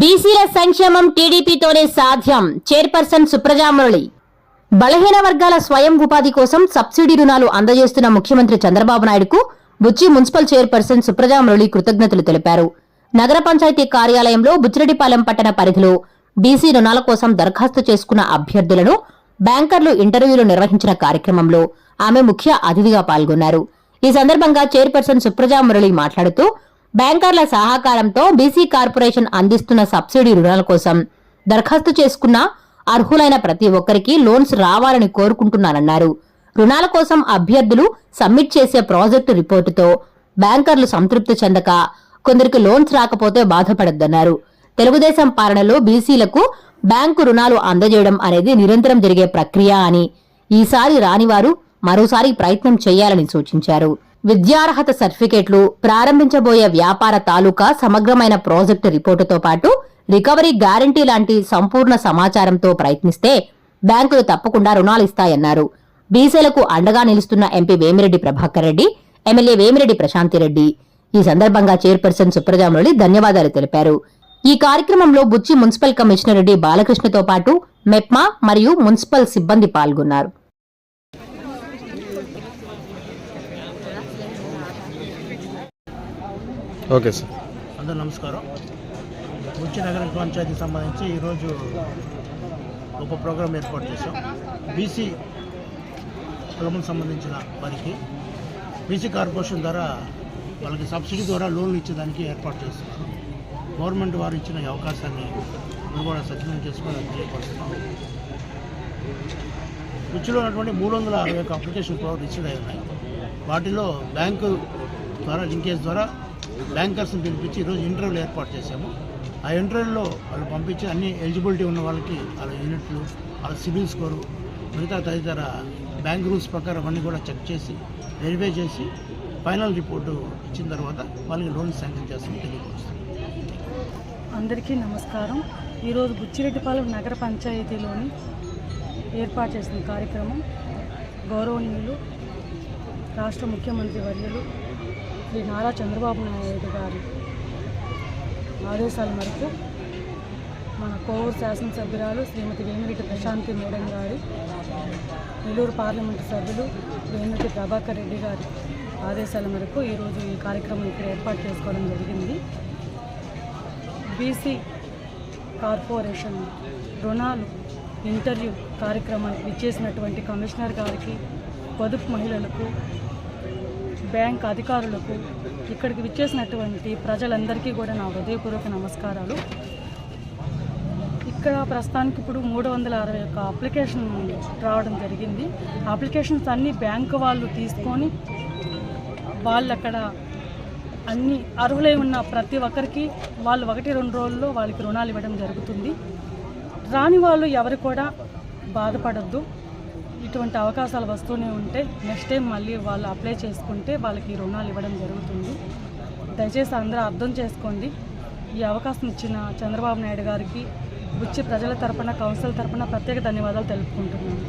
బీసీల సంక్షేమం టీడీపీతోనే సాధ్యం. చైర్పర్సన్ సుప్రజా మురళి. బలహీన వర్గాల స్వయం ఉపాధి కోసం సబ్సిడీ రుణాలు అందజేస్తున్న ముఖ్యమంత్రి చంద్రబాబు నాయుడుకు బుచ్చి మున్సిపల్ చైర్పర్సన్ సుప్రజా మురళి కృతజ్ఞతలు తెలిపారు. నగర పంచాయతీ కార్యాలయంలో బుచ్చిరెడ్డిపాలెం పట్టణ పరిధిలో బీసీ రుణాల కోసం దరఖాస్తు చేసుకున్న అభ్యర్థులను బ్యాంకర్లు ఇంటర్వ్యూలు నిర్వహించిన కార్యక్రమంలో ఆమె ముఖ్య అతిథిగా పాల్గొన్నారు. ఈ సందర్భంగా చైర్పర్సన్ సుప్రజా మురళి మాట్లాడుతూ బ్యాంకర్ల సహకారంతో బీసీ కార్పొరేషన్ అందిస్తున్న సబ్సిడీ రుణాల కోసం దరఖాస్తు చేసుకున్న అర్హులైన ప్రతి ఒక్కరికి లోన్స్ రావాలని కోరుకుంటున్నానన్నారు. రుణాల కోసం అభ్యర్థులు సబ్మిట్ చేసే ప్రాజెక్టు రిపోర్టుతో బ్యాంకర్లు సంతృప్తి చెందక కొందరికి లోన్స్ రాకపోతే బాధపడొద్దన్నారు. తెలుగుదేశం పాలనలో బీసీలకు బ్యాంకు రుణాలు అందజేయడం అనేది నిరంతరం జరిగే ప్రక్రియ అని ఈసారి రానివారు మరోసారి ప్రయత్నం చేయాలని సూచించారు. విద్యార్హత సర్టిఫికేట్లు ప్రారంభించబోయే వ్యాపార తాలూకా సమగ్రమైన ప్రాజెక్టు రిపోర్టుతో పాటు రికవరీ గ్యారంటీ లాంటి సంపూర్ణ సమాచారంతో ప్రయత్నిస్తే బ్యాంకులు తప్పకుండా రుణాలు ఇస్తాయన్నారు. బీసీలకు అండగా నిలుస్తున్న ఎంపీ వేమిరెడ్డి ప్రభాకర్ రెడ్డి ఎమ్మెల్యే వేమిరెడ్డి ప్రశాంతిరెడ్డి ఈ సందర్భంగా చైర్పర్సన్ సుప్రజామురళి ధన్యవాదాలు తెలిపారు. ఈ కార్యక్రమంలో బుచ్చి మున్సిపల్ కమిషనర్ రెడ్డి బాలకృష్ణతో పాటు మెప్మా మరియు మున్సిపల్ సిబ్బంది పాల్గొన్నారు. Okay sir. అందరూ నమస్కారం. ముచ్చి నగర పంచాయతీకి సంబంధించి ఈరోజు ఒక ప్రోగ్రాం ఏర్పాటు చేశాం. బీసీ కులముకు సంబంధించిన వారికి బీసీ కార్పొరేషన్ ద్వారా వాళ్ళకి సబ్సిడీ ద్వారా లోన్లు ఇచ్చేదానికి ఏర్పాటు చేస్తున్నారు. గవర్నమెంట్ వారు ఇచ్చిన ఈ అవకాశాన్ని మేము కూడా సద్వినియోగం చేసుకోవాలని తెలియపరుస్తున్నాం. రుచిలో ఉన్నటువంటి మూడు వందల అరవై ఒక అప్లికేషన్ కూడా రిసీవ్ అయి ఉన్నాయి. వాటిలో బ్యాంకు ద్వారా లింకేజ్ ద్వారా బ్యాంకర్స్ని పిలిపించి ఈరోజు ఇంటర్వ్యూలు ఏర్పాటు చేశాము. ఆ ఇంటర్వ్యూలో వాళ్ళు పంపించి అన్ని ఎలిజిబిలిటీ ఉన్న వాళ్ళకి వాళ్ళ యూనిట్లు వాళ్ళ సిబిల్ స్కోరు మిగతా తదితర బ్యాంక్ రూల్స్ ప్రకారం అన్నీ కూడా చెక్ చేసి వెరిఫై చేసి ఫైనల్ రిపోర్టు ఇచ్చిన తర్వాత వాళ్ళకి లోన్ శాంక్షన్ చేస్తామని తెలియపరుస్తాం. అందరికీ నమస్కారం. ఈరోజు బుచ్చిరెడ్డిపాలెం నగర పంచాయతీలోని ఏర్పాటు చేసిన కార్యక్రమం గౌరవనీయులు రాష్ట్ర ముఖ్యమంత్రి వర్యులు శ్రీ నారా చంద్రబాబు నాయుడు గారి ఆదేశాల మేరకు మన కోవూరు శాసనసభ్యురాలు శ్రీమతి వేమిరెడ్డి ప్రశాంతి మేడం గారి నెల్లూరు పార్లమెంటు సభ్యులు వేమిరెడ్డి ప్రభాకర్ రెడ్డి గారి ఆదేశాల మేరకు ఈరోజు ఈ కార్యక్రమం ఇక్కడ ఏర్పాటు చేసుకోవడం జరిగింది. బీసీ కార్పొరేషన్ రుణాలు ఇంటర్వ్యూ కార్యక్రమానికి ఇచ్చేసినటువంటి కమిషనర్ గారికి పొదుపు మహిళలకు బ్యాంక్ అధికారులకు ఇక్కడికి విచ్చేసినటువంటి ప్రజలందరికీ కూడా నా హృదయపూర్వక నమస్కారాలు. ఇక్కడ ప్రస్తుతానికి ఇప్పుడు మూడు వందల అరవై ఒక్క అప్లికేషన్ రావడం జరిగింది. అప్లికేషన్స్ అన్నీ బ్యాంకు వాళ్ళు తీసుకొని వాళ్ళు అక్కడ అన్ని అర్హులై ఉన్న ప్రతి ఒక్కరికి వాళ్ళు ఒకటి రెండు రోజుల్లో వాళ్ళకి రుణాలు ఇవ్వడం జరుగుతుంది. రాని వాళ్ళు ఎవరు కూడా బాధపడద్దు. ఇటువంటి అవకాశాలు వస్తూనే ఉంటే నెక్స్ట్ టైం మళ్ళీ వాళ్ళు అప్లై చేసుకుంటే వాళ్ళకి రుణాలు ఇవ్వడం జరుగుతుంది. దయచేసి అందరూ అర్థం చేసుకోండి. ఈ అవకాశం ఇచ్చిన చంద్రబాబు నాయుడు గారికి బుచ్చి ప్రజల తరపున కౌన్సిల్ తరపున ప్రత్యేక ధన్యవాదాలు తెలుపుకుంటున్నాను.